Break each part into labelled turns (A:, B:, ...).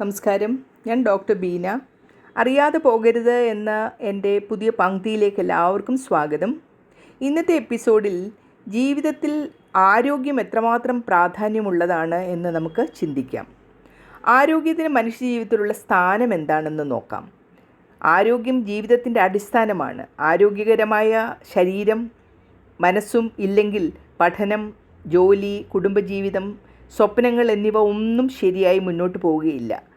A: നമസ്കാരം. ഞാൻ ഡോക്ടർ ബീന. അറിയാതെ പോകരുത് എന്ന എന്റെ പുതിയ പങ്ക്തിയിലേക്ക് എല്ലാവർക്കും സ്വാഗതം. ഇന്നത്തെ എപ്പിസോഡിൽ ജീവിതത്തിൽ ആരോഗ്യം എത്രമാത്രം പ്രാധാന്യമുള്ളതാണ് എന്ന് നമുക്ക് ചിന്തിക്കാം. ആരോഗ്യത്തിന് മനുഷ്യജീവിതത്തിലുള്ള സ്ഥാനം എന്താണെന്ന് നോക്കാം. ആരോഗ്യം ജീവിതത്തിന്റെ അടിസ്ഥാനമാണ്. ആരോഗ്യകരമായ ശരീരം മനസ്സും ഇല്ലെങ്കിൽ പഠനം ജോലി കുടുംബജീവിതം സ്വപ്നങ്ങൾ എന്നിവ ഒന്നും ശരിയായി മുന്നോട്ട് പോവുകയില്ല.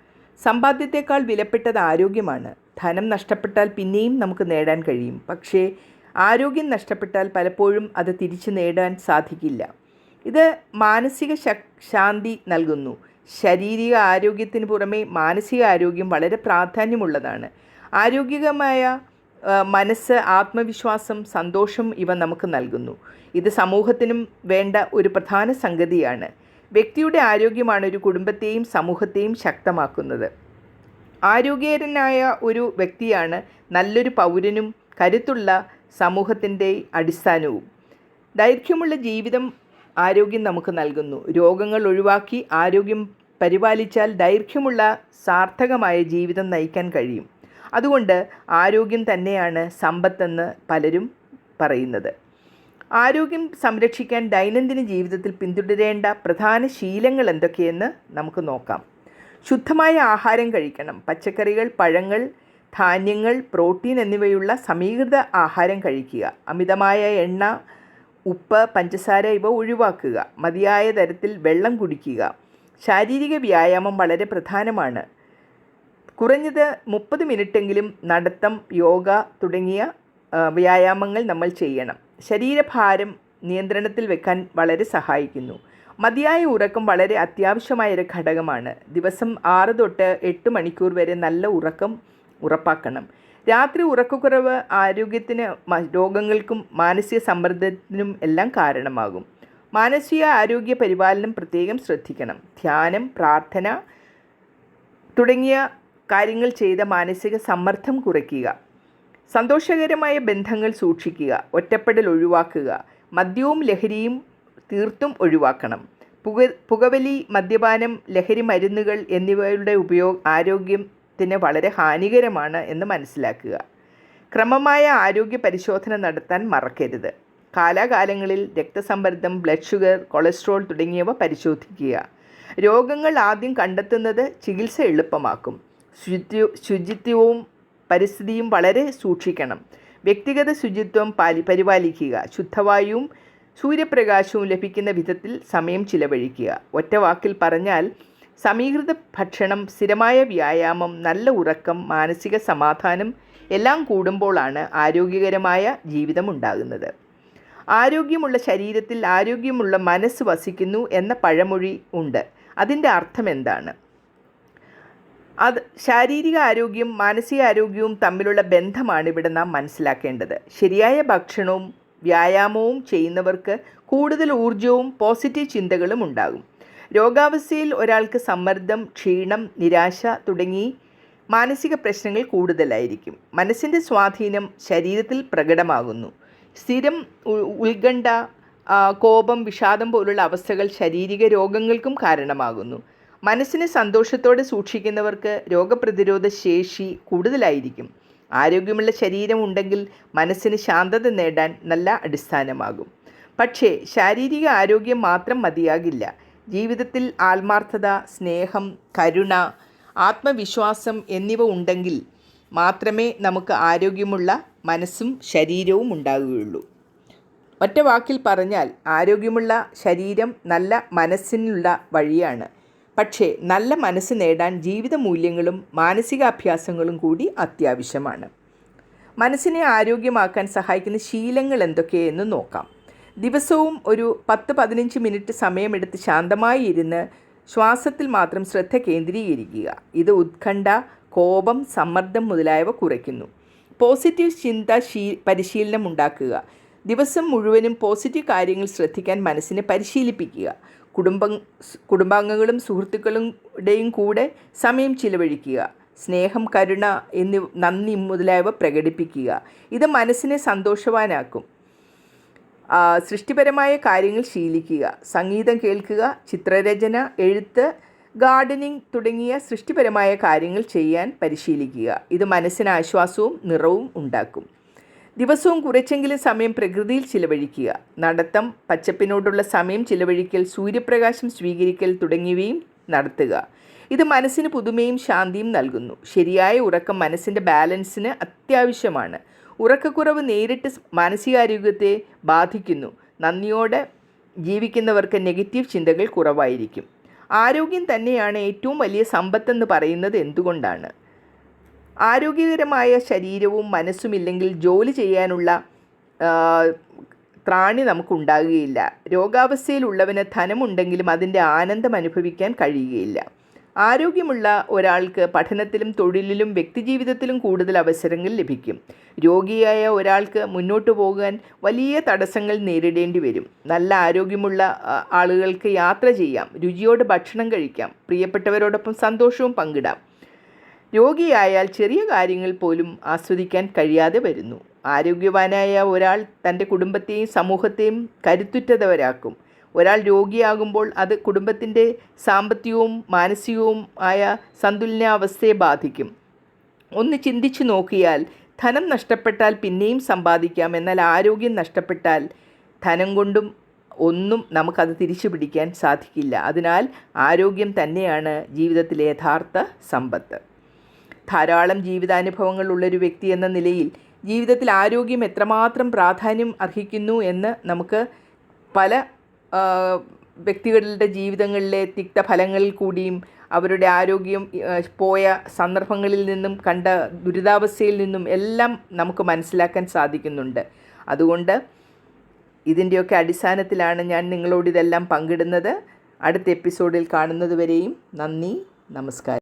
A: സമ്പാദ്യത്തെക്കാൾ വിലപ്പെട്ടത് ആരോഗ്യമാണ്. ധനം നഷ്ടപ്പെട്ടാൽ പിന്നെയും നമുക്ക് നേടാൻ കഴിയും. പക്ഷേ ആരോഗ്യം നഷ്ടപ്പെട്ടാൽ പലപ്പോഴും അത് തിരിച്ചു നേടാൻ സാധിക്കില്ല. ഇത് മാനസിക ശാന്തി നൽകുന്നു. ശാരീരിക ആരോഗ്യത്തിന് പുറമെ മാനസിക ആരോഗ്യം വളരെ പ്രാധാന്യമുള്ളതാണ്. ആരോഗ്യകമായ മനസ്സ് ആത്മവിശ്വാസം സന്തോഷം ഇവ നമുക്ക് നൽകുന്നു. ഇത് സമൂഹത്തിനും വേണ്ട ഒരു പ്രധാന സംഗതിയാണ്. വ്യക്തിയുടെ ആരോഗ്യമാണ് ഒരു കുടുംബത്തെയും സമൂഹത്തെയും ശക്തമാക്കുന്നത്. ആരോഗ്യകരനായ ഒരു വ്യക്തിയാണ് നല്ലൊരു പൗരനും കരുത്തുള്ള സമൂഹത്തിന്റെ അടിസ്ഥാനവും. ദൈർഘ്യമുള്ള ജീവിതം ആരോഗ്യം നമുക്ക് നൽകുന്നു. രോഗങ്ങൾ ഒഴിവാക്കി ആരോഗ്യം പരിപാലിച്ചാൽ ദൈർഘ്യമുള്ള സാർത്ഥകമായ ജീവിതം നയിക്കാൻ കഴിയും. അതുകൊണ്ട് ആരോഗ്യം തന്നെയാണ് സമ്പത്തെന്ന് പലരും പറയുന്നത്. ആരോഗ്യം സംരക്ഷിക്കാൻ ദൈനംദിന ജീവിതത്തിൽ പിന്തുടരേണ്ട പ്രധാന ശീലങ്ങൾ എന്തൊക്കെയെന്ന് നമുക്ക് നോക്കാം. ശുദ്ധമായ ആഹാരം കഴിക്കണം. പച്ചക്കറികൾ പഴങ്ങൾ ധാന്യങ്ങൾ പ്രോട്ടീൻ എന്നിവയുള്ള സമീകൃത ആഹാരം കഴിക്കുക. അമിതമായ എണ്ണ ഉപ്പ് പഞ്ചസാര ഇവ ഒഴിവാക്കുക. മതിയായ തരത്തിൽ വെള്ളം കുടിക്കുക. ശാരീരിക വ്യായാമം വളരെ പ്രധാനമാണ്. കുറഞ്ഞത് മുപ്പത് മിനിറ്റെങ്കിലും നടത്തം യോഗ തുടങ്ങിയ വ്യായാമങ്ങൾ നമ്മൾ ചെയ്യണം. ശരീരഭാരം നിയന്ത്രണത്തിൽ വെക്കാൻ വളരെ സഹായിക്കുന്നു. മതിയായ ഉറക്കം വളരെ അത്യാവശ്യമായ ഒരു ഘടകമാണ്. ദിവസം ആറ് തൊട്ട് എട്ട് മണിക്കൂർ വരെ നല്ല ഉറക്കം ഉറപ്പാക്കണം. രാത്രി ഉറക്കക്കുറവ് ആരോഗ്യത്തിന് രോഗങ്ങൾക്കും മാനസിക സമ്മർദ്ദത്തിനും എല്ലാം കാരണമാകും. മാനസിക ആരോഗ്യ പരിപാലനം പ്രത്യേകം ശ്രദ്ധിക്കണം. ധ്യാനം പ്രാർത്ഥന തുടങ്ങിയ കാര്യങ്ങൾ ചെയ്ത മാനസിക സമ്മർദ്ദം കുറയ്ക്കുക. സന്തോഷകരമായ ബന്ധങ്ങൾ സൂക്ഷിക്കുക ഒറ്റപ്പെടൽ ഒഴിവാക്കുക മദ്യവും ലഹരിയും തീർത്തും ഒഴിവാക്കണം. പുക പുകവലി മദ്യപാനം ലഹരി മരുന്നുകൾ എന്നിവയുടെ ഉപയോഗ ആരോഗ്യത്തിന് വളരെ ഹാനികരമാണ് എന്ന് മനസ്സിലാക്കുക. ക്രമമായ ആരോഗ്യ പരിശോധന നടത്താൻ മറക്കരുത്. കാലാകാലങ്ങളിൽ രക്തസമ്മർദ്ദം ബ്ലഡ് ഷുഗർ കൊളസ്ട്രോൾ തുടങ്ങിയവ പരിശോധിക്കുക. രോഗങ്ങൾ ആദ്യം കണ്ടെത്തുന്നത് ചികിത്സ എളുപ്പമാക്കും. ശുചിത്വ ശുചിത്വവും പരിസ്ഥിതിയും വളരെ സൂക്ഷിക്കണം. വ്യക്തിഗത ശുചിത്വം പാലി പരിപാലിക്കുക. ശുദ്ധവായുവും സൂര്യപ്രകാശവും ലഭിക്കുന്ന വിധത്തിൽ സമയം ചിലവഴിക്കുക. ഒറ്റ വാക്കിൽ പറഞ്ഞാൽ സമീകൃത ഭക്ഷണം സ്ഥിരമായ വ്യായാമം നല്ല ഉറക്കം മാനസിക സമാധാനം എല്ലാം കൂടുമ്പോഴാണ് ആരോഗ്യകരമായ ജീവിതം ഉണ്ടാകുന്നത്. ആരോഗ്യമുള്ള ശരീരത്തിൽ ആരോഗ്യമുള്ള മനസ്സ് വസിക്കുന്നു എന്ന പഴമൊഴി ഉണ്ട്. അതിന്റെ അർത്ഥം എന്താണ്? അത് ശാരീരിക ആരോഗ്യം മാനസിക ആരോഗ്യവും തമ്മിലുള്ള ബന്ധമാണ് ഇവിടെ നാം മനസ്സിലാക്കേണ്ടത്. ശരിയായ ഭക്ഷണവും വ്യായാമവും ചെയ്യുന്നവർക്ക് കൂടുതൽ ഊർജവും പോസിറ്റീവ് ചിന്തകളും ഉണ്ടാകും. രോഗാവസ്ഥയിൽ ഒരാൾക്ക് സമ്മർദ്ദം ക്ഷീണം നിരാശ തുടങ്ങി മാനസിക പ്രശ്നങ്ങൾ കൂടുതലായിരിക്കും. മനസ്സിന്റെ സ്വാധീനം ശരീരത്തിൽ പ്രകടമാകുന്നു. സ്ഥിരം ഉത്കണ്ഠ കോപം വിഷാദം പോലുള്ള അവസ്ഥകൾ ശാരീരിക രോഗങ്ങൾക്കും കാരണമാകുന്നു. മനസ്സിനെ സന്തോഷത്തോടെ സൂക്ഷിക്കുന്നവർക്ക് രോഗപ്രതിരോധ ശേഷി കൂടുതലായിരിക്കും. ആരോഗ്യമുള്ള ശരീരം ഉണ്ടെങ്കിൽ മനസ്സിന് ശാന്തത നേടാൻ നല്ല അടിസ്ഥാനമാകും. പക്ഷേ ശാരീരിക ആരോഗ്യം മാത്രം മതിയാകില്ല. ജീവിതത്തിൽ ആത്മാർത്ഥത സ്നേഹം കരുണ ആത്മവിശ്വാസം എന്നിവ ഉണ്ടെങ്കിൽ മാത്രമേ നമുക്ക് ആരോഗ്യമുള്ള മനസ്സും ശരീരവും ഉണ്ടാകുകയുള്ളൂ. ഒറ്റ വാക്കിൽ പറഞ്ഞാൽ ആരോഗ്യമുള്ള ശരീരം നല്ല മനസ്സിനുള്ള വഴിയാണ്. പക്ഷേ നല്ല മനസ്സ് നേടാൻ ജീവിത മൂല്യങ്ങളും മാനസികാഭ്യാസങ്ങളും കൂടി അത്യാവശ്യമാണ്. മനസ്സിനെ ആരോഗ്യമാക്കാൻ സഹായിക്കുന്ന ശീലങ്ങൾ എന്തൊക്കെയെന്ന് നോക്കാം. ദിവസവും ഒരു പത്ത് പതിനഞ്ച് മിനിറ്റ് സമയമെടുത്ത് ശാന്തമായി ഇരുന്ന് ശ്വാസത്തിൽ മാത്രം ശ്രദ്ധ കേന്ദ്രീകരിക്കുക. ഇത് ഉത്കണ്ഠ കോപം സമ്മർദ്ദം മുതലായവ കുറയ്ക്കുന്നു. പോസിറ്റീവ് ചിന്ത ശീ പരിശീലനം ഉണ്ടാക്കുക. ദിവസം മുഴുവനും പോസിറ്റീവ് കാര്യങ്ങൾ ശ്രദ്ധിക്കാൻ മനസ്സിനെ പരിശീലിപ്പിക്കുക. കുടുംബം കുടുംബാംഗങ്ങളും സുഹൃത്തുക്കളുടെയും കൂടെ സമയം ചിലവഴിക്കുക. സ്നേഹം കരുണ എന്നി നന്ദി മുതലായവ പ്രകടിപ്പിക്കുക. ഇത് മനസ്സിനെ സന്തോഷവാനാക്കും. സൃഷ്ടിപരമായ കാര്യങ്ങൾ ശീലിക്കുക. സംഗീതം കേൾക്കുക ചിത്രരചന എഴുത്ത് ഗാർഡനിങ് തുടങ്ങിയ സൃഷ്ടിപരമായ കാര്യങ്ങൾ ചെയ്യാൻ പരിശീലിക്കുക. ഇത് മനസ്സിന് ആശ്വാസവും നിറവും ഉണ്ടാക്കും. ദിവസവും കുറച്ചെങ്കിലും സമയം പ്രകൃതിയിൽ ചിലവഴിക്കുക. നടത്തം പച്ചപ്പിനോടുള്ള സമയം ചിലവഴിക്കൽ സൂര്യപ്രകാശം സ്വീകരിക്കൽ തുടങ്ങിയവയും നടത്തുക. ഇത് മനസ്സിന് പുതുമയും ശാന്തിയും നൽകുന്നു. ശരിയായ ഉറക്കം മനസ്സിന്റെ ബാലൻസിന് അത്യാവശ്യമാണ്. ഉറക്കക്കുറവ് നേരിട്ട് മാനസികാരോഗ്യത്തെ ബാധിക്കുന്നു. നന്ദിയോടെ ജീവിക്കുന്നവർക്ക് നെഗറ്റീവ് ചിന്തകൾ കുറവായിരിക്കും. ആരോഗ്യം തന്നെയാണ് ഏറ്റവും വലിയ സമ്പത്തെന്ന് പറയുന്നത് എന്തുകൊണ്ടാണ്? ആരോഗ്യകരമായ ശരീരവും മനസ്സുമില്ലെങ്കിൽ ജോലി ചെയ്യാനുള്ള ത്രാണി നമുക്കുണ്ടാകുകയില്ല. രോഗാവസ്ഥയിലുള്ളവന് ധനമുണ്ടെങ്കിലും അതിന്റെ ആനന്ദം അനുഭവിക്കാൻ കഴിയുകയില്ല. ആരോഗ്യമുള്ള ഒരാൾക്ക് പഠനത്തിലും തൊഴിലിലും വ്യക്തിജീവിതത്തിലും കൂടുതൽ അവസരങ്ങൾ ലഭിക്കും. രോഗിയായ ഒരാൾക്ക് മുന്നോട്ട് പോകാൻ വലിയ തടസ്സങ്ങൾ നേരിടേണ്ടി വരും. നല്ല ആരോഗ്യമുള്ള ആളുകൾക്ക് യാത്ര ചെയ്യാം. രുചിയോട് ഭക്ഷണം കഴിക്കാം. പ്രിയപ്പെട്ടവരോടൊപ്പം സന്തോഷവും പങ്കിടാം. രോഗിയായാൽ ചെറിയ കാര്യങ്ങൾ പോലും ആസ്വദിക്കാൻ കഴിയാതെ വരുന്നു. ആരോഗ്യവാനായ ഒരാൾ തന്റെ കുടുംബത്തെയും സമൂഹത്തെയും കരുത്തുറ്റതവരാക്കും. ഒരാൾ രോഗിയാകുമ്പോൾ അത് കുടുംബത്തിന്റെ സാമ്പത്തികവും മാനസികവും ആയ സന്തുലനാവസ്ഥയെ ബാധിക്കും. ഒന്ന് ചിന്തിച്ചു നോക്കിയാൽ ധനം നഷ്ടപ്പെട്ടാൽ പിന്നെയും സമ്പാദിക്കാം. എന്നാൽ ആരോഗ്യം നഷ്ടപ്പെട്ടാൽ ധനം കൊണ്ടും ഒന്നും നമുക്കത് തിരിച്ചു പിടിക്കാൻ സാധിക്കില്ല. അതിനാൽ ആരോഗ്യം തന്നെയാണ് ജീവിതത്തിലെ യഥാർത്ഥ സമ്പത്ത്. ധാരാളം ജീവിതാനുഭവങ്ങൾ ഉള്ളൊരു വ്യക്തി എന്ന നിലയിൽ ജീവിതത്തിൽ ആരോഗ്യം എത്രമാത്രം പ്രാധാന്യം അർഹിക്കുന്നു എന്ന് നമുക്ക് പല വ്യക്തികളുടെ ജീവിതങ്ങളിലെ തിക്തഫലങ്ങളിൽ കൂടിയും അവരുടെ ആരോഗ്യം പോയ സന്ദർഭങ്ങളിൽ നിന്നും കണ്ട ദുരിതാവസ്ഥയിൽ നിന്നും എല്ലാം നമുക്ക് മനസ്സിലാക്കാൻ സാധിക്കുന്നുണ്ട്. അതുകൊണ്ട് ഇതിന്റെയൊക്കെ അടിസ്ഥാനത്തിലാണ് ഞാൻ നിങ്ങളോട് ഇതെല്ലാം പങ്കിടുന്നത്. അടുത്ത എപ്പിസോഡിൽ കാണുന്നതുവരെയും നന്ദി നമസ്കാരം.